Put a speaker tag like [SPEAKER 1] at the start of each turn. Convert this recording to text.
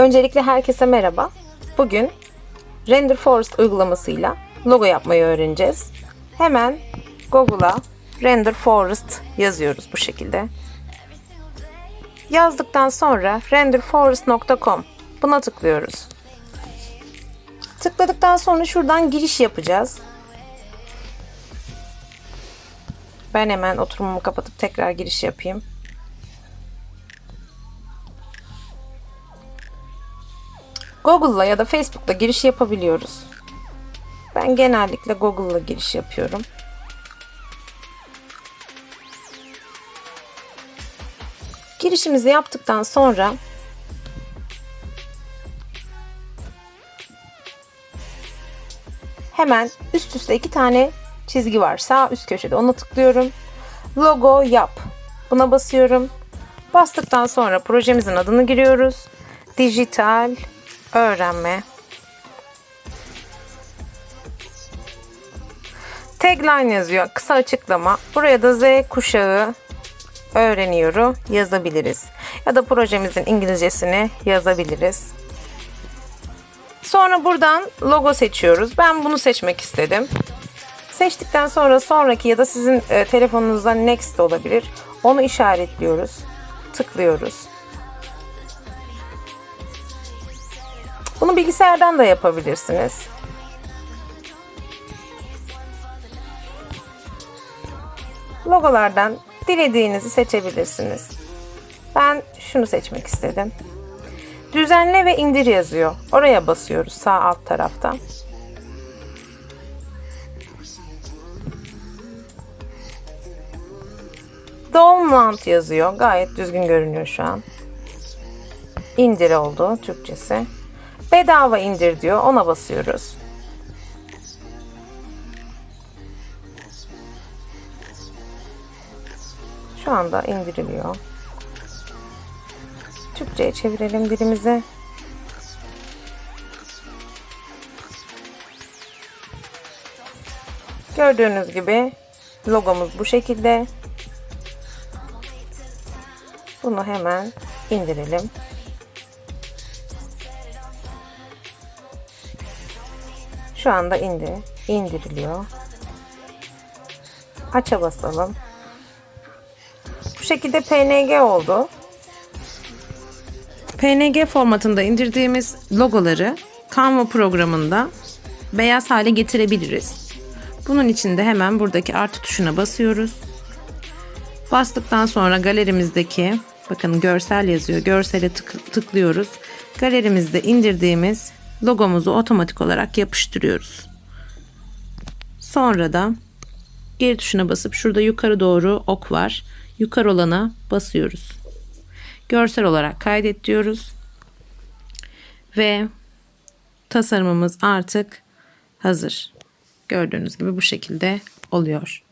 [SPEAKER 1] Öncelikle herkese merhaba. Bugün Render Forest uygulamasıyla logo yapmayı öğreneceğiz. Hemen Google'a Render Forest yazıyoruz bu şekilde. Yazdıktan sonra renderforest.com buna tıklıyoruz. Tıkladıktan sonra şuradan giriş yapacağız. Ben hemen oturumumu kapatıp tekrar giriş yapayım. Google'la ya da Facebook'la giriş yapabiliyoruz. Ben genellikle Google'la giriş yapıyorum. Girişimizi yaptıktan sonra hemen üst üste iki tane çizgi var. Sağ üst köşede ona tıklıyorum. Logo yap. Buna basıyorum. Bastıktan sonra projemizin adını giriyoruz. Dijital öğrenme. Tagline yazıyor. Kısa açıklama. Buraya da Z kuşağı öğreniyoru yazabiliriz. Ya da projemizin İngilizcesini yazabiliriz. Sonra buradan logo seçiyoruz. Ben bunu seçmek istedim. Seçtikten sonra sonraki ya da sizin e, telefonunuzda next olabilir. Onu işaretliyoruz. Tıklıyoruz. Bunu bilgisayardan da yapabilirsiniz. Logolardan dilediğinizi seçebilirsiniz. Ben şunu seçmek istedim. Düzenle ve indir yazıyor. Oraya basıyoruz sağ alt tarafta. Download yazıyor. Gayet düzgün görünüyor şu an. İndir oldu Türkçesi. Bedava indir diyor. Ona basıyoruz. Şu anda indiriliyor. Türkçe'ye çevirelim dilimizi. Gördüğünüz gibi logomuz bu şekilde. Bunu hemen indirelim. Şu anda indi. indiriliyor. Aça basalım. Bu şekilde PNG oldu. PNG formatında indirdiğimiz logoları Canva programında beyaz hale getirebiliriz. Bunun için de hemen buradaki artı tuşuna basıyoruz. Bastıktan sonra galerimizdeki bakın görsel yazıyor. Görsele tık- tıklıyoruz. Galerimizde indirdiğimiz logomuzu otomatik olarak yapıştırıyoruz. Sonra da geri tuşuna basıp şurada yukarı doğru ok var. Yukarı olana basıyoruz. Görsel olarak kaydet diyoruz. Ve tasarımımız artık hazır. Gördüğünüz gibi bu şekilde oluyor.